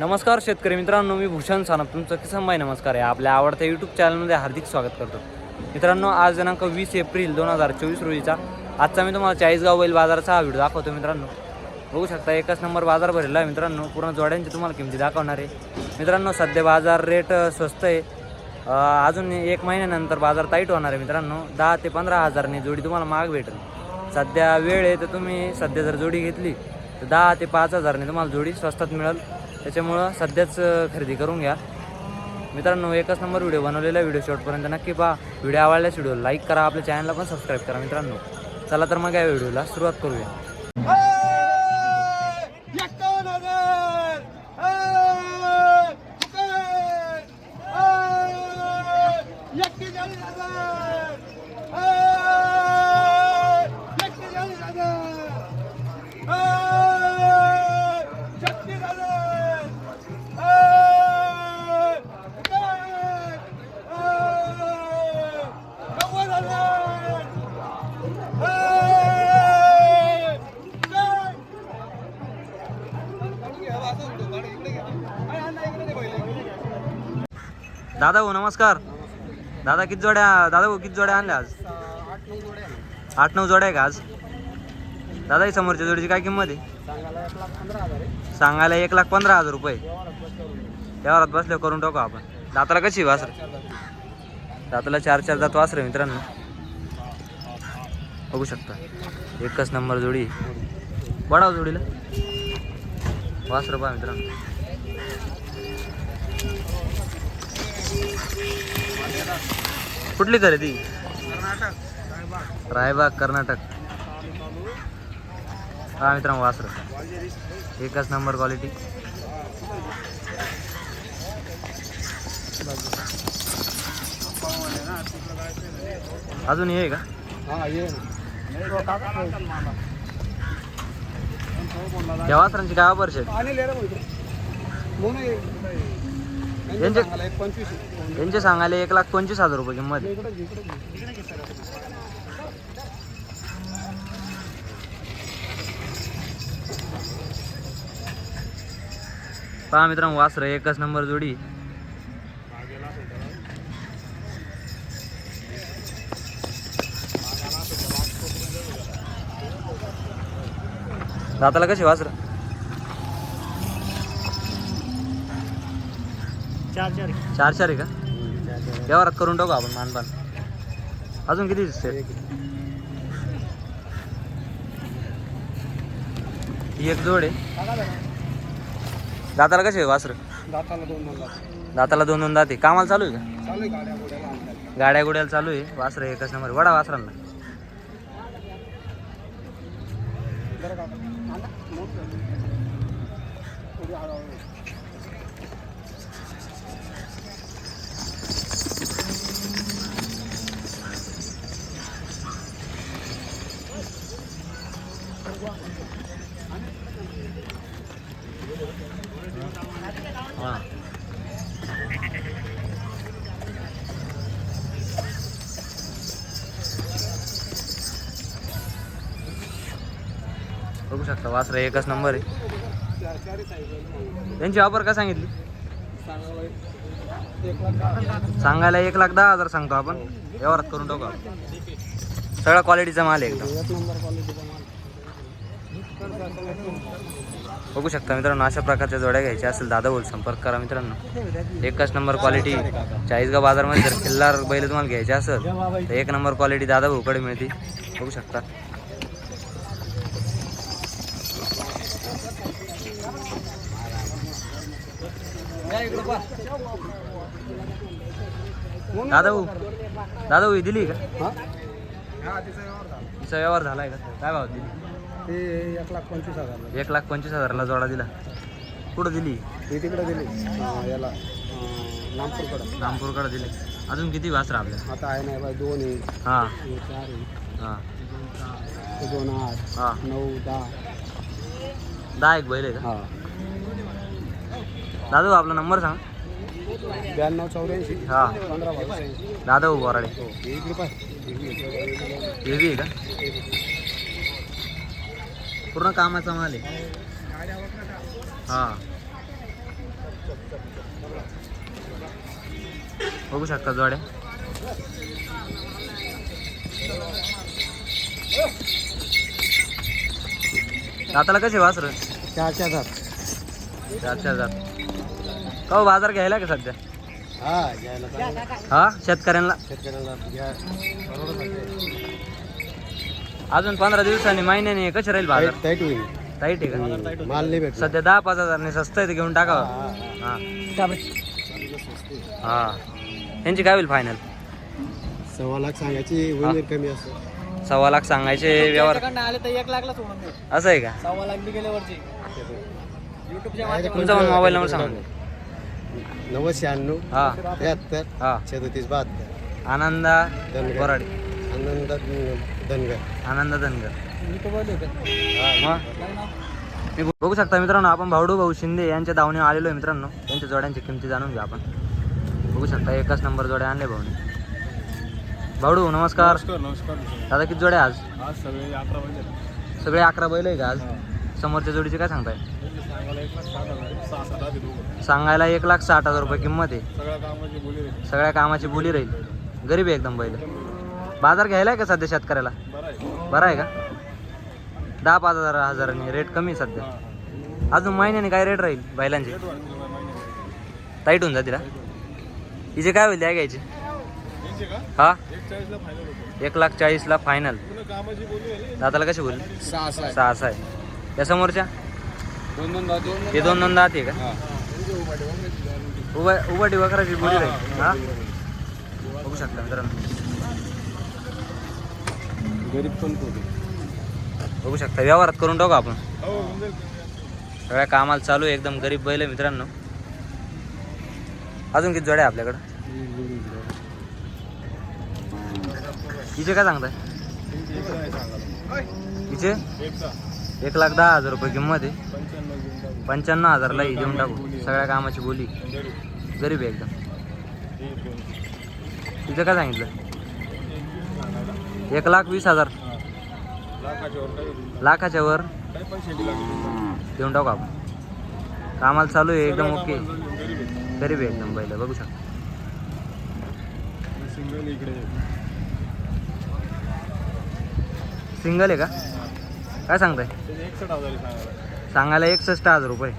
नमस्कार शेतकरी मित्रांनो मी भूषण सानप. तुमचं किसन भाई नमस्कार आहे. आपल्या आवडत्या यूट्यूब चॅनलमध्ये हार्दिक स्वागत करतो. मित्रांनो आज दिनांक वीस एप्रिल दोन हजार चोवीस रोजीचा. आजचा मी तुम्हाला चाळीसगाव बैल बाजाराचा हा व्हिडिओ दाखवतो मित्रांनो. बघू शकता एकच नंबर बाजार भरलेला आहे मित्रांनो. पूर्ण जोड्यांची तुम्हाला किमती दाखवणार आहे. मित्रांनो सध्या बाजार रेट स्वस्त आहे. अजून एक महिन्यानंतर बाजार टाईट होणार आहे मित्रांनो. दहा ते पंधरा हजारने जोडी तुम्हाला महाग भेटेल. सध्या वेळ आहे तर तुम्ही सध्या जर जोडी घेतली तर दहा ते पाच हजारने तुम्हाला जोडी स्वस्तात मिळेल. त्याच्यामुळं सध्याच खरेदी करून घ्या. मित्रांनो एकच नंबर व्हिडिओ बनवलेला व्हिडिओ शॉर्टपर्यंत नक्की पहा. व्हिडिओ आवडल्यास व्हिडिओ लाईक करा आपल्या चॅनलला पण सबस्क्राईब करा मित्रांनो. चला तर मग या व्हिडिओला सुरुवात करूया. दादा भाऊ नमस्कार. दादा किती जोड्या दादा भाऊ किती जोड्या आणल्या आज? आठ नऊ जोड्या आहे का आज? दादा ही समोरच्या जोडीची काय किंमत आहे? सांगायला एक लाख पंधरा हजार रुपये. त्यावरात बसल्यावर करून टाकू आपण. दाताला कशी वासर? दाताला चार चार दात वासर मित्रांनो. बघू शकता. एकच नंबर जोडी. पडाव जोडीला. वासर पहा मित्रांनो. कुठली खरेदी रायबाग कर्नाटक. हा मित्रांनो वासर. एकच नंबर क्वालिटी अजून हे आहे का? या वासरांची काय वापर यांचे- सांगायला एक पंचवीस यांचे सांगायला एक लाख पंचवीस हजार रुपये किंमत आहे. इकडे इकडे पहा मित्रांनो वासर एकच नंबर जोडी. दाताला कशी वासर? चार चार आहे का? व्यवहारात करून टाकू आपण मानपान. अजून किती दिसते ही एक जोड. आहे दाताला आहे वासर? दाताला दोन नंबर दाताला दोन दोन दाते कामाला चालू आहे का? चालू आहे गाड्या गोड्याला आणतात गाड्या गुड्याला चालू आहे. वासर एकच नंबर. वडा वासरांना. बरं बघू शकता वासरा एकच नंबर आहे. त्यांची ऑफर का सांगितली? सांगायला एक लाख दहा हजार. सांगतो आपण. व्यवहारात करून टाकू आपण. सगळा क्वालिटीचा माल आहे एकदम. एक बघू शकता मित्रांनो अशा प्रकारच्या जोड्या घ्यायच्या असेल दादा बोल संपर्क करा मित्रांनो. एकच नंबर क्वालिटी चाळीसगाव बाजारमध्ये जर खिल्लार बैल तुम्हाला घ्यायचे असेल तर एक नंबर क्वालिटी दादा भाऊकडे मिळते बघू शकता. दादा भाऊ दादा भाऊ ही दिली का? तिचा व्यवहार झालाय का? काय भाव दिली? ते एक लाख पंचवीस हजार. एक लाख पंचवीस हजारला जोडा दिला. कुठं दिली? ही तिकडे दिली. अं, याला अं, नागपूरकडं. नामपूरकडे दिली. अजून किती वासरा आपल्या? आता आहे नाही बाय दोन आहे. हां. हे चार आहे. हां. हे दोन आठ. हां. नऊ दहा. दहा एक बैल आहे का? हा. दादा आपला नंबर सांग. ब्याण्णव चौऱ्याऐंशी हा. पंधरा दादा बोराडे. हो, हे का? पूर्ण कामाचा माल आहे. हा. बघू शकता जोड्या. दाताला कसे वासर? चार चार हजार चार चार हजार का हो, बाजार घ्यायला का सध्या? हा घ्यायला. हा शेतकऱ्यांना शेतकऱ्याला घ्या. परवडत आहे. अजून पंधरा दिवसांनी महिन्याने कसे राहील बाजार? टाईट टाईट होईल. टाईट आहे का? माल नाही भेटला. सध्या दहा पाच हजारने स्वस्त आहे ते घेऊन टाकावं. हा, हा. हा. यांची काय होईल फायनल सव्वा लाख सांगायची होईल कमी असं. सव्वा लाख सांगायचे व्यवहार. आले तर एक लाखला सोडून असं आहे का? सव्वा लाख गेल्यावरची युट्यूबच्या तुमचा पण मोबाईल नंबर सांगा. नव्वद शहाण्णव हा. त्र्याहत्तर हा. सदतीस बहात्तर. आनंदा धनगर. बोराडे. आनंद धनगर. आनंद धनगर. मग मी बघू शकता मित्रांनो आपण भावडू भाऊ शिंदे यांच्या दावणी आलेलो आहे मित्रांनो. त्यांच्या जोड्यांची किमती जाणून घ्या आपण. बघू शकता एकच नंबर जोड्या आणले भाऊने. भावडू नमस्कार. नमस्कार दादा किती जोड्या आज? आज सगळे अकरा वाजले सगळे अकरा बैल आहे का आज? समोरच्या जोडीचे काय सांगताय? सांगायला एक लाख साठ हजार सहा सात आधी दोघं सांगायला एक लाख साठ हजार रुपये किंमत आहे. सगळ्या कामाची बोली रे सगळ्या कामाची बोली राहील. गरीब आहे एकदम बैल. बाजार घ्यायला आहे का सध्या शेतकऱ्याला? बरं आहे. का? दहा पाच हजार हजारांनी रेट कमी आहे सध्या. अजून महिन्याने काय रेट राहील बैलांची? टाईट होऊन जातील हा? हिचे काय होईल द्या घ्यायचे हा? एक लाख चाळीसला फायनल दाताला कशी बोल सहा सहा आहे. त्या समोरच्या? दोन दोन दोन हे दोन दोन दात आहे का? उभा उभा डिवा करायची बोली राहील हा? बघू शकता मित्रांनो. गरीब पण बघू शकता. व्यवहारात करून टाकू आपण. हो जाईल. सगळ्या कामाला चालू आहे. एकदम गरीब बैल आहे मित्रांनो. अजून किती जोड्या आहे आपल्याकडं? हिचे काय सांगताय. हिचे? एकचा एक लाख दहा हजार रुपये किंमत आहे. पंच्याण्णव घेऊन हजारला ही देऊन टाकू. सगळ्या कामाची बोली. गरीब. आहे एकदम. हे तिचं काय सांगितलं? एक लाख वीस हजार. लाखाच्या वर. देऊन टाकू आपण. कामाला चालू आहे एकदम ओके. गरीब आहे. एकदम पहिलं बघू शकता. सिंगल सिंगल आहे का? काय सांगताय? सांगायला एकसष्ट हजार रुपये.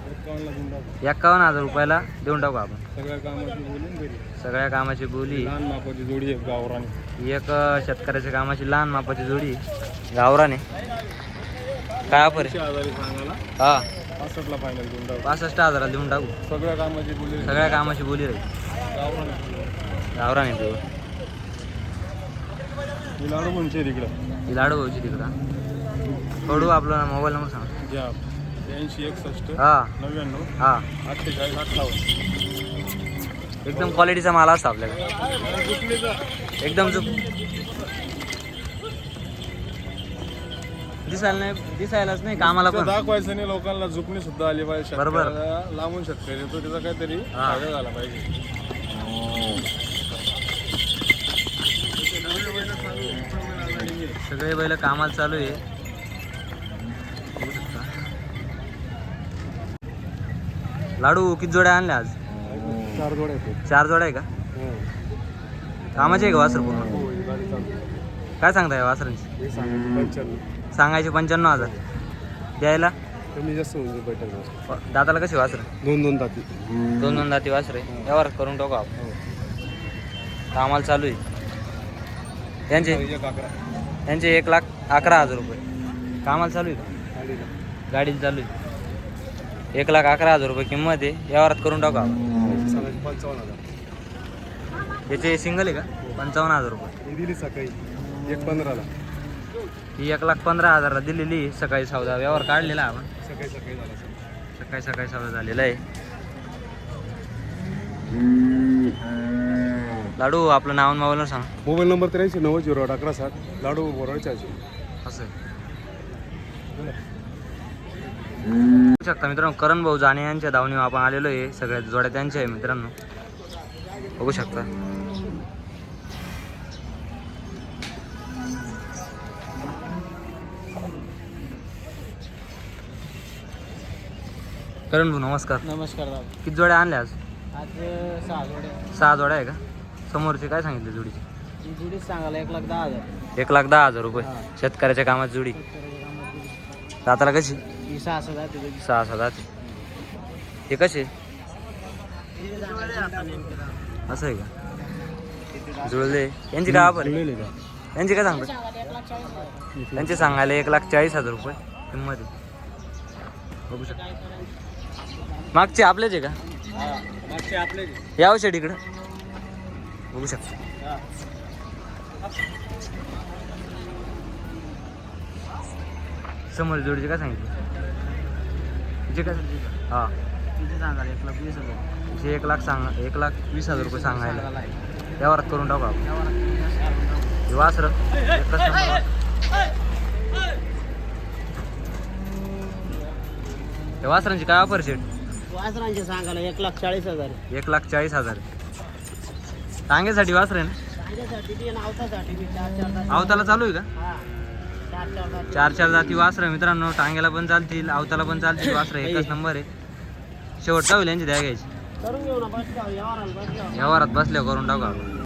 एक्कावन्न हजार रुपयाला देऊन टाकू आपण. सगळ्या कामाची बोली. आणि गरीब सगळ्या कामाची बोली लहान मापाची जोडी आहे गावरान एक शेतकऱ्याच्या कामाची लहान मापाची जोडी. गावराने. काय ऑफर हा. पासष्टला फायनल देऊन टाकू पासष्ट हजाराला देऊन टाकू. सगळ्या कामाची बोली. सगळ्या कामाची बोली राहील गावरान आहे. गावराने पिऊ लाडू कोणची आहे तिकडं? ही लाडू भाऊची तिकडं. कडू आपला मोबाईल नंबर सांग. घ्या ब्याऐंशी एकसष्ट हा. नव्याण्णव हा. अठ्ठेचाळीस अठ्ठावन्न. एकदम क्वालिटीचा माल असतो आपल्याकडे. एकदम चुक दिसायला नाही दिसायलाच नाही कामाला पण. दाखवायचं नाही लोकांना झुकणी सुद्धा आली पाहिजे. बरोबर. शेतकऱ्याला लांबून शेतकरी येतो त्याचा काहीतरी हा. फायदा झाला पाहिजे. सगळे बैल कामाला चालू आहे. लाडू किती जोड्या आणल्या आज? चार जोड्या आहेत. चार जोड्या आहे का? कामाचे आहे का वासर पूर्ण? हो ही गाडी काय सांगताय वासरांची? हे सांगायचं पंच्याण्णव. सांगायचे पंच्याण्णव हजार. द्यायला? कमी जास्त होऊन जाईल बैठक दाताला कशी वासर? दोन दोन ताती दोन दोन दाती वासर आहे. व्यवहार करून टाकू आपण. कामाला चालू आहे. यांचे एक अकरा. यांचे एक लाख अकरा हजार रुपये. कामाला चालू आहे का? गाडीला चालू आहे. एक लाख अकरा हजार रुपये किंमत आहे. व्यवहारात करून टाकू आपण. पंचावन्न हजार याचे सिंगल आहे का? पंचावन्न हजार रुपये. ही दिली सकाळी. एक पंधराला. ही एक लाख पंधरा हजारला दिलेली सकाळी सौदा व्यवहार काढलेला आपण. सकाळी सकाळी झाला सर. सकाळी सकाळी सौदा झालेला आहे. लाडू आपलं नाव मोबाईल सांग. मोबाईल नंबर त्र्याऐंशी नव्वद झिरो आठ अकरा सात लाडू बोराडचे आहे असं आहे. बघू शकता मित्रांनो करण भाऊ जाणे यांच्या धावणीवर आपण आलेलो आहे. सगळ्या जोड्या त्यांच्या आहे मित्रांनो. बघू शकता. करण भाऊ नमस्कार. नमस्कार दादा. किती जोड्या आणल्या आज? आज सहा जोड्या. सहा जोड्या आहे का? समोरचे काय सांगितले जोडीचे? ही सांगायला एक लाख दहा हजार. एक लाख दहा हजार रुपये. हा. शेतकऱ्याच्या कामात जोडी. दाताला कशी? ही सहा त्याची. सहा हे कसे? असं आहे का? जुळले. यांची काय का? यांची काय सांगतात? त्यांचे सांगायला एक लाख चाळीस हजार रुपये. किंमत आहे. बघू शकता. मागचे आपलेच आहे का? हा, मागचे आपले या औषध इकडं. बघू शकता. समोर जोडीचे काय सांगितले? तिचे काय हा. किती एक लाख वीस हजार. तिचे एक लाख सांग एक लाख वीस हजार रुपये सांगायला. व्यवहारात करून टाकू आपण. वासर. वासरांची काय ऑफर शेट वासरांचे सांगायला एक लाख चाळीस हजार. एक लाख चाळीस हजार. टांगेसाठी वासर आहे ना. आवताला चालू आहे का. चार चार जाती. वासर मित्रांनो टांग्याला पण चालतील आवताला पण चालतील वासर एकच नंबर आहे शेवटचा होईल यांची द्या घ्यायची. व्यवहारात बसल्या करून टाकू आपण